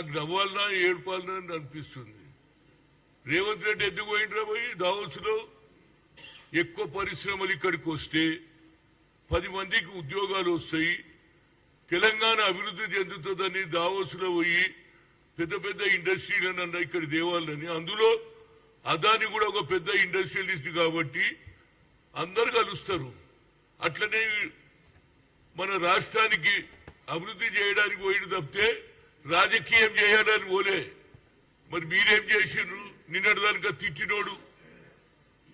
నాకు నవ్వాలనా ఏడ్పాలనా అని అనిపిస్తుంది. రేవంత్ రెడ్డి ఎందుకు పోయిండ్రా పోయి? దావోస్లో ఎక్కువ పరిశ్రమలు ఇక్కడికి వస్తే పది మందికి ఉద్యోగాలు వస్తాయి. తెలంగాణ అభివృద్ధి చెందుతుందని దావోస్లో పోయి పెద్ద పెద్ద ఇండస్ట్రీలను అన్న ఇక్కడ దేవాలని అందులో అదాని కూడా ఒక పెద్ద ఇండస్ట్రియలిస్ట్ కాబట్టి అందరు కలుస్తారు. అట్లనే మన రాష్ట్రానికి అభివృద్ధి చేయడానికి పోయిన తప్పితే రాజకీయం చేయాలని పోలే. మరి మీరేం చేసిండ్రు? నిన్నటిదానిక తిట్టినోడు.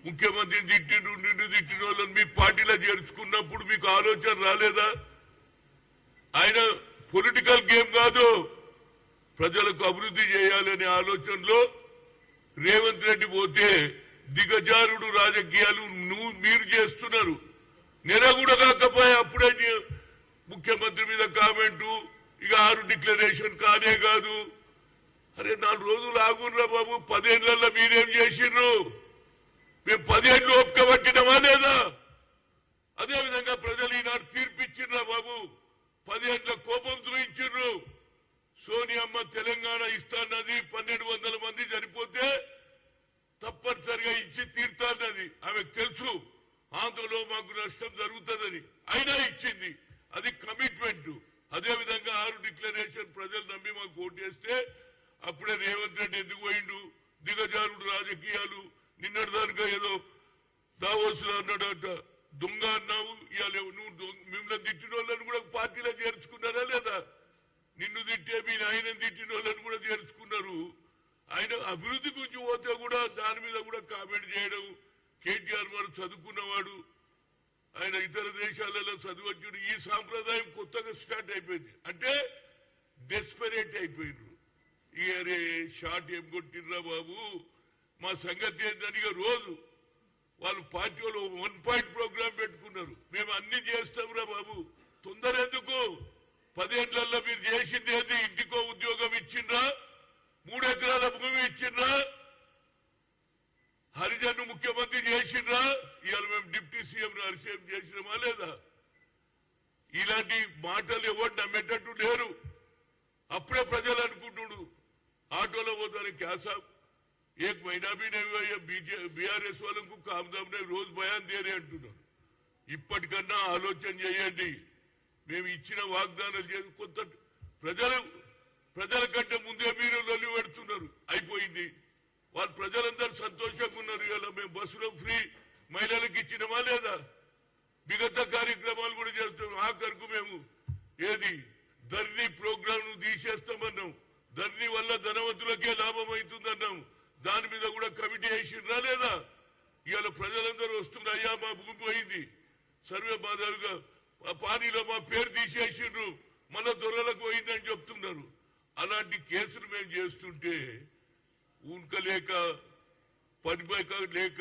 ముఖ్యమంత్రిని తిట్టిండ్రు నిన్ను తిట్టిన వాళ్ళని మీ పార్టీలో చేర్చుకున్నప్పుడు మీకు ఆలోచన రాలేదా? ఆయన పొలిటికల్ గేమ్ కాదు. ప్రజలకు అభివృద్ధి చేయాలనే ఆలోచనలో రేవంత్ రెడ్డి పోతే దిగజారుడు రాజకీయాలు నువ్వు మీరు చేస్తున్నారు. నెల కూడా కాకపోయా అప్పుడే ముఖ్యమంత్రి మీద కామెంటు ఇక ఆరు డిక్లరేషన్ కానే కాదు. అరే నాలుగు రోజులు ఆగుండ్రా బాబు. పదేళ్ళలో మీరేం చేసిండ్రు? మేము పదేళ్ళు ఓపిక పట్టినమా లేదా? అదేవిధంగా ప్రజలు ఈనాడు తీర్పిచ్చిండ్రా బాబు. పదేళ్ళ కోపం చూపించిండ్రు. సోనియమ్మ తెలంగాణ ఇస్తాన్నది. పన్నెండు వందల మంది చనిపోతే తప్పనిసరిగా ఇచ్చి తీర్తాన్నది. ఆమెకు తెలుసు ఆంధ్రలో మాకు నష్టం జరుగుతుందని. అయినా ఇచ్చింది. అది కమిట్మెంట్. అదే విధంగా ఆరు డిక్లరేషన్ ప్రజలు నమ్మి మాకు ఓటు చేస్తే అప్పుడే రేవంత్ రెడ్డి ఎందుకు పోయిండు? దిగజారుడు రాజకీయాలు. నిన్నటి దానిగా ఏదో దావోసులు అన్నాడట దొంగ అన్నావు ఇవాళ నువ్వు మిమ్మల్ని తిట్టిన వాళ్ళని కూడా పార్టీలో చేర్చుకున్నారా లేదా? నిన్ను తిట్టే మీ ఆయన తిట్టిన వాళ్ళని కూడా చేర్చుకున్నారు. ఆయన అభివృద్ధి గురించి పోతే కూడా దాని మీద కూడా కామెంట్ చేయడం కేటీఆర్ వారు చదువుకున్నవాడు ఆయన ఇతర దేశాలలో చదువచ్చుడు ఈ సాంప్రదాయం కొత్తగా స్టార్ట్ అయిపోయింది. అంటే డెస్పరేట్ అయిపోయినారు ఈ అరే షార్ట్ ఏం కొట్టిర్రా బాబు? మా సంగతి ఏంటని రోజు వాళ్ళు పార్టీ వాళ్ళు వన్ పాయింట్ ప్రోగ్రామ్ పెట్టుకున్నారు. మేము అన్ని చేస్తాంరా బాబు. తొందర ఎందుకు? పదేళ్ళలో మీరు చేసింది ఏంది? ఇంటికో ఉద్యోగం ఇచ్చిండ్రా? మూడు ఎకరాల భూమి ఇచ్చిండ్రా? హరిజన్ ముఖ్యమంత్రి చేసిండ్రా ఇవాళ మేము డిప్యూటీ సీఎం హరిసేం చేసినామా లేదా ఇలాంటి మాటలు ఎవరు నమ్మేటట్టు లేరు అప్పుడే ప్రజలు అనుకుంటుడు ఆటోలో పోతారు క్యాసాబ్ एक महीना भी नहीं हुआ ये బీఆర్ఎస్ వాళ్ళకు కామదాం రోజు బయాన్ దేరే అంటున్నారు ఇప్పటికన్నా ఆలోచన చేయండి మేము ఇచ్చిన వాగ్దానాలు చేసి కొంత ప్రజలు ప్రజల కంటే ముందే మీరు లొల్లి పెడుతున్నారు అయిపోయింది వాళ్ళు ప్రజలందరూ సంతోషంగా ఉన్నారు ఇవాళ. మేము బస్సులో ఫ్రీ మహిళలకు ఇచ్చినమా లేదా? మిగతా కార్యక్రమాలు కూడా చేస్తున్నాం ఆఖరుకు మేము ఏది? ధర్నీ ప్రోగ్రామ్ను తీసేస్తామన్నాం. ధర్నీ వల్ల ధనవంతులకే లాభం అవుతుందన్నాం. దాని మీద కూడా కమిటీ వేసిండ్రా లేదా? ఇవాళ ప్రజలందరూ వస్తున్నారు. అయ్యా మా భూమి పోయింది. సర్వే బాధాలుగా పానీలో మా పేరు తీసేసిండ్రు. మళ్ళా దొరలకు పోయిందని చెప్తున్నారు. అలాంటి కేసులు మేము చేస్తుంటే ఊనకలేక పనిపోక లేక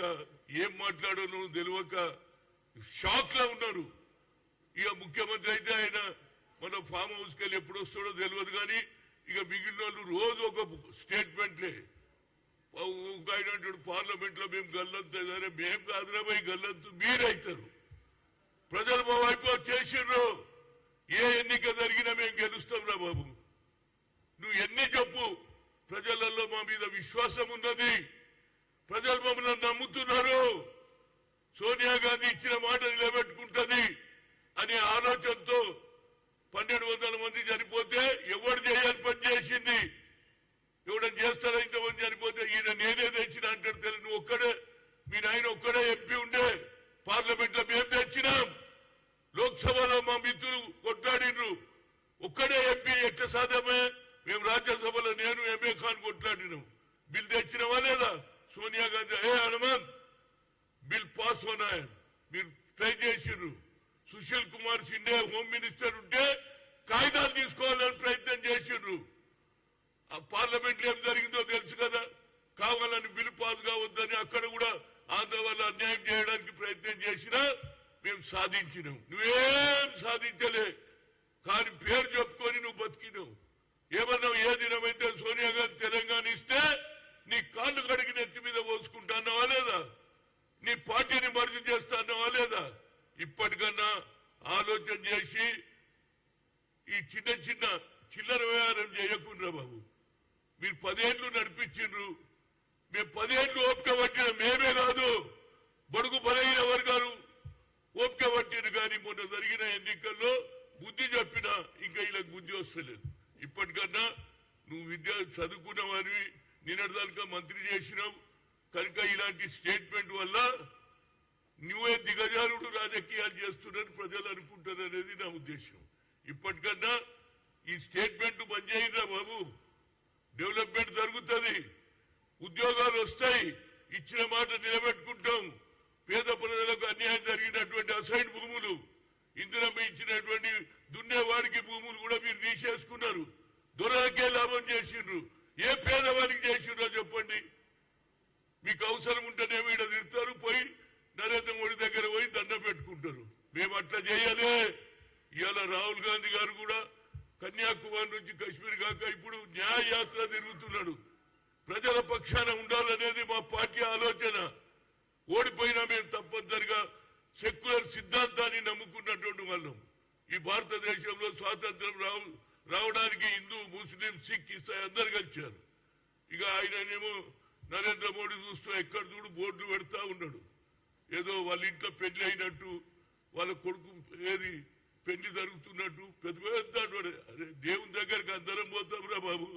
ఏం మాట్లాడను తెలియక షాక్లో ఉన్నారు. ఇక ముఖ్యమంత్రి అయితే ఆయన మన ఫామ్ హౌస్ వెళ్ళి ఎప్పుడు వస్తాడో తెలియదు కానీ ఇక మిగిలిన వాళ్ళు రోజు ఒక స్టేట్మెంట్లే. ఒక ఆయన అంటాడు పార్లమెంట్లో మేము గల్లంతు సరే మేము కాదురా పోయి గల్లంతు మీరైతారు. ప్రజలు మా వైపు చేసిండ్రు ఏ ఎన్నిక జరిగినా మేము గెలుస్తాం రా బాబు. నువ్వు ఎన్ని చెప్పు ప్రజలలో మా మీద విశ్వాసం ఉన్నది. ప్రజలు మమ్మల్ని నమ్ముతున్నారు. సోనియా గాంధీ ఇచ్చిన మాట నిలబెట్టుకుంటుంది అనే ఆలోచనతో పన్నెండు వందల మంది చనిపోతే ఎవడు చేయాలి పని చేసింది? ఎవడని చేస్తారా? ఇంతమంది చనిపోతే ఈయన నేనే తెచ్చిన అంటాడు తెలియదు నువ్వు ఒక్కడే మీ నాయన ఒక్కడే ఎంపీ ఉండే పార్లమెంట్లో మేము తెచ్చినాం. లోక్సభలో మా మిత్రులు కొట్లాడినరు ఒక్కడే ఎంపీ ఎట్లా సాధ్యమే? మేము రాజ్యసభలో నేను ఎంఏ ఖాన్ కొట్లాడినాం. బిల్ తెచ్చినవా లేదా? సోనియా గాంధీ ఏ హనుమాన్ బిల్ పాస్ హోనా మీరు ట్రై చేసిండ్రు సుశీల్ కుమార్ సిండే హోమ్ మినిస్టర్ ఉంటే కాగితాలు తీసుకోవాలని ప్రయత్నం చేసిండ్రు ఆ పార్లమెంట్ ఏం జరిగిందో తెలుసు కదా? కావాలని బిల్ పాస్ కావద్దని అక్కడ కూడా ఆంధ్ర వల్ల అన్యాయం చేయడానికి ప్రయత్నం చేసినా మేము సాధించినాం. నువ్వేం సాధించలే. కానీ పేరు చెప్పుకొని నువ్వు బతికినావు. ఏమన్నావు ఏ దినమైతే సోనియా గాంధీ తెలంగాణ ఇస్తే నీ కాళ్ళు కడిగి నెత్తి మీద పోసుకుంటాన్నావా లేదా? నీ పార్టీని మరుగు చేస్తాన్నావా లేదా? ఇప్పటికన్నా ఆలోచన చేసి ఈ చిన్న చిన్న చిల్లర వ్యవహారం చేయకుండా బాబు. మీరు పదేళ్ళు నడిపించిండ్రు. మేము పదేళ్ళు ఓపిక పట్టిన మేమే కాదు. బడుగు బలహీన వర్గాలు ఓపిక పట్టిన కానీ మొన్న జరిగిన ఎన్నికల్లో బుద్ధి చెప్పినా ఇంకా ఇలా బుద్ధి వస్తలేదు. ఇప్పటికన్నా నువ్వు విద్య చదువుకున్న వారివి నిన్నటిదాకా మంత్రి చేసినావు కనుక ఇలాంటి స్టేట్మెంట్ వల్ల నువ్వే దిగజారుడు రాజకీయాలు చేస్తున్నారని ప్రజలు అనుకుంటారు అనేది నా ఉద్దేశం. ఇప్పటికన్నా ఈ స్టేట్మెంట్ పనిచేయరా బాబు. డెవలప్మెంట్ జరుగుతుంది. ఉద్యోగాలు వస్తాయి. ఇచ్చిన మాట నిలబెట్టుకుంటాం పేద ప్రజలకు అన్యాయం జరిగినటువంటి అసైడ్ భూములు ఇందులో ఇచ్చినటువంటి దున్నేవాడికి భూములు కూడా మీరు తీసేసుకున్నారు దొరలకే లాభం చేసిండ్రు ఏ పేదవాడికి చేసిండ్రో చెప్పండి మీకు అవసరం ఉంటేనేమో ఇక్కడ తిడతారు పోయి నరేంద్ర మోడీ దగ్గర పోయి దండ పెట్టుకుంటారు మేము అట్లా చేయలే ఇవాళ రాహుల్ గాంధీ గారు కూడా కన్యాకుమారి నుంచి కశ్మీర్ కాక ఇప్పుడు న్యాయ యాత్ర తిరుగుతున్నాడు. ప్రజల పక్షాన ఉండాలనేది మా పార్టీ ఆలోచన. ఓడిపోయినా మేము తప్పనిసరిగా సెక్యులర్ సిద్ధాంతాన్ని నమ్ముకున్నటువంటి వాళ్ళం. ఈ భారతదేశంలో స్వాతంత్రం రావు రావడానికి హిందూ ముస్లిం సిక్ ఇసాయి అందరు కలిశారు. ఇక ఆయననేమో నరేంద్ర మోడీ చూస్తూ ఎక్కడ చూడు బోర్డులు పెడతా ఉన్నాడు. ఏదో వాళ్ళ ఇంట్లో పెళ్ళి అయినట్టు వాళ్ళ కొడుకు ఏది పెళ్ళి జరుగుతున్నట్టు పెద్ద పెద్ద అరే దేవుని దగ్గరికి అందరం పోతాం రా బాబు.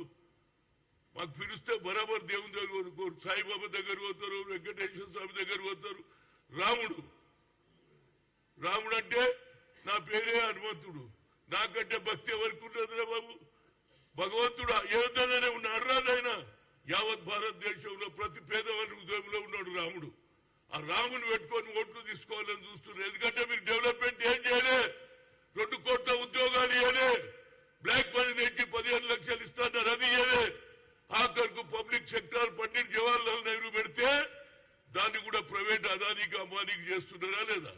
మాకు పిలిస్తే బరాబర్ దేవుని దగ్గర సాయిబాబా దగ్గర పోతారు వెంకటేశ్వర స్వామి దగ్గర పోతారు. రాముడు రాముడు అంటే నా పేరే హనుమంతుడు. నాకంటే భక్తి ఎవరికి ఉండదురా బాబు. భగవంతుడు ఏదైనా ఉన్నాడు రాదైనా యావత్ భారతదేశంలో ప్రతి పేదవాడి హృదయంలో ఉన్నాడు రాముడు. ఆ రాముని పెట్టుకొని ఓట్లు తీసుకోవాలని చూస్తున్నారు. ఎందుకంటే మీరు డెవలప్మెంట్ ఏం చేయలే రెండు కోట్ల ఉద్యోగాలు ఇవ్వలే బ్లాక్ మనీ నెట్టి పదిహేను లక్షలు ఇస్తున్నారు అది ఇవ్వలే ఆఖరుకు పబ్లిక్ సెక్టార్ పండిట్ జవహర్లాల్ నెహ్రూ పెడితే దాన్ని కూడా ప్రైవేట్ అదానికి అంబానీకి చేస్తున్నారా లేదా?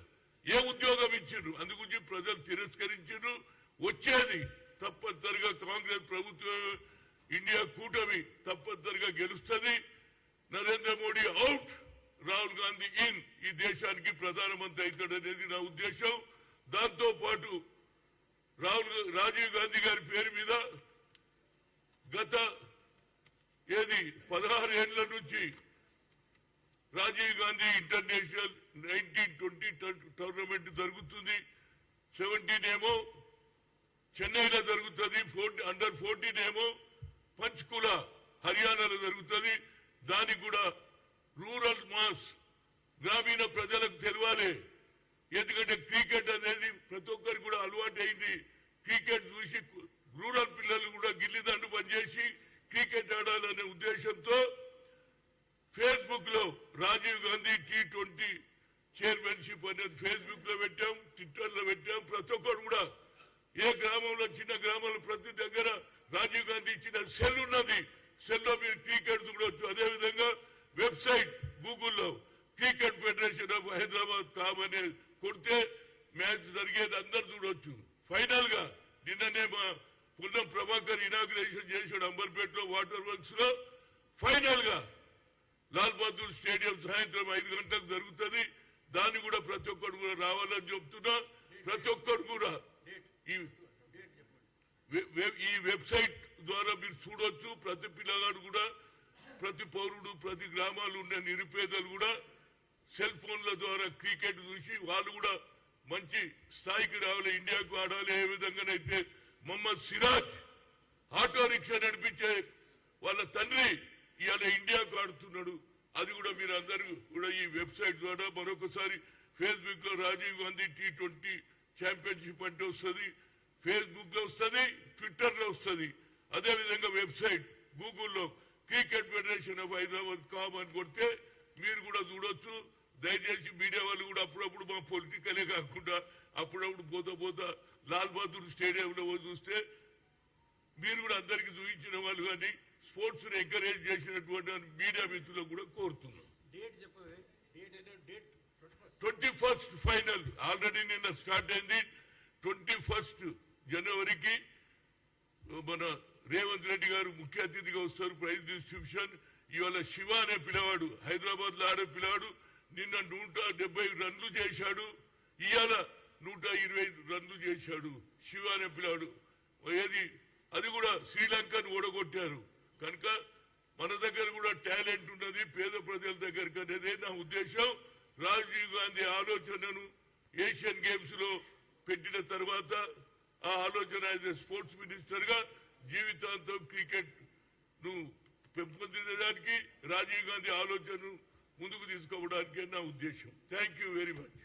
ఏ ఉద్యోగం ఇచ్చిండ్రు? అందుగురించి ప్రజలు తిరస్కరించారు వచ్చేది తప్పనిసరిగా కాంగ్రెస్ ప్రభుత్వం ఇండియా కూటమి తప్పనిసరిగా గెలుస్తుంది. Narendra Modi out Rahul Gandhi in. ఈ దేశానికి ప్రధానమంత్రి అవుతాడనేది నా ఉద్దేశం. దాంతో పాటు రాహుల్ రాజీవ్ గాంధీ గారి పేరు మీద గత ఏది పదహారు ఏళ్ళ నుంచి Rajiv Gandhi international nineteen twenty tournament జరుగుతుంది. సెవెంటీన్ ఏమో చెన్నైలో జరుగుతుంది. ఫోర్టీ అండర్ ఫోర్టీన్ ఏమో పంచ్కుల హర్యానాలో జరుగుతుంది. దానికి కూడా రూరల్ మాస్ గ్రామీణ ప్రజలకు తెలియాలి. ఎందుకంటే క్రికెట్ అనేది ప్రతి ఒక్కరికి కూడా అలవాటు అయింది క్రికెట్ చూసి రూరల్ పిల్లలు కూడా గిల్లిదండు పనిచేసి క్రికెట్ ఆడాలనే ఉద్దేశంతో ఫేస్బుక్లో Rajiv Gandhi T twenty chairmanship అనేది ఫేస్బుక్లో పెట్టాం ట్విట్టర్లో పెట్టాం. ప్రతి ఒక్కరు కూడా ఏ గ్రామంలో చిన్న గ్రామంలో ప్రతి దగ్గర రాజీవ్ గాంధీ ఇచ్చిన సెల్ ఉన్నది. సెల్లో మీరు క్రికెట్ చూడవచ్చు అదే విధంగా వెబ్సైట్ గూగుల్లో cricket federation of Hyderabad com అనే కొడితే మ్యాచ్ జరిగేది అందరు చూడొచ్చు. ఫైనల్గా నిన్ననే మా పున్నం ప్రభాకర్ ఇనాగ్రేషన్ చేశాడు అంబర్పేటలో వాటర్ వర్క్స్లో. ఫైనల్గా లాల్ బహదూర్ స్టేడియం సాయంత్రం ఐదు గంటలకు జరుగుతుంది. దాన్ని కూడా ప్రతి ఒక్కరు కూడా రావాలని చెప్తున్నా. ప్రతి ఒక్కరు కూడా ఈ ఈ వెబ్సైట్ ద్వారా మీరు చూడొచ్చు. ప్రతి పిల్లగాడు కూడా ప్రతి పౌరుడు ప్రతి గ్రామాలు ఉండే నిరుపేదలు కూడా సెల్ ఫోన్ల ద్వారా క్రికెట్ చూసి వాళ్ళు కూడా మంచి స్థాయికి రావాలి ఇండియాకు ఆడాలి. ఏ విధంగానైతే మొహమ్మద్ సిరాజ్ ఆటో రిక్షా నడిపించే వాళ్ళ తండ్రి ఇవాళ ఇండియాకు ఆడుతున్నాడు. అది కూడా మీరు అందరూ కూడా ఈ వెబ్సైట్ ద్వారా మరొకసారి ఫేస్బుక్లో Rajiv Gandhi T twenty championship అంటే వస్తుంది ఫేస్బుక్లో వస్తుంది ట్విట్టర్లో వస్తుంది అదేవిధంగా వెబ్సైట్ గూగుల్లో cricket federation of Hyderabad com అని కొడితే మీరు కూడా చూడొచ్చు. దయచేసి మీడియా వాళ్ళు కూడా అప్పుడప్పుడు మా పొలిటికలే కాకుండా అప్పుడప్పుడు పోతా పోతా లాల్ బహదూర్ స్టేడియంలో పోయి చూస్తే మీరు కూడా అందరికి చూపించిన వాళ్ళు కానీ స్పోర్ట్స్ని ఎంకరేజ్ చేసినటువంటి మీడియా మిత్రులకు కూడా కోరుతున్నాం. Twenty first final. ఆల్రెడీ నిన్న స్టార్ట్ అయింది. ట్వంటీ ఫస్ట్ జనవరికి మన రేవంత్ రెడ్డి గారు ముఖ్య అతిథిగా వస్తారు. Prize distribution. ఇవాళ శివ అనే పిల్లవాడు హైదరాబాద్లో ఆడే పిల్లవాడు నిన్న నూట డెబ్బై రన్లు చేశాడు. ఇవాళ నూట ఇరవై రన్లు చేశాడు. శివ అనే పిల్లవాడు ఏది? అది కూడా శ్రీలంకను ఓడగొట్టారు. కనుక మన దగ్గర కూడా టాలెంట్ ఉన్నది పేద ప్రజల దగ్గరికి అనేది నా ఉద్దేశం. రాజీవ్ గాంధీ ఆలోచనను ఏషియన్ గేమ్స్లో పెట్టిన తర్వాత ఆ ఆలోచన యాజ్ ఎ స్పోర్ట్స్ మినిస్టర్గా జీవితాంతం క్రికెట్ను పెంపొందించడానికి రాజీవ్ గాంధీ ఆలోచనను ముందుకు తీసుకోవడానికి నా ఉద్దేశం. Thank you very much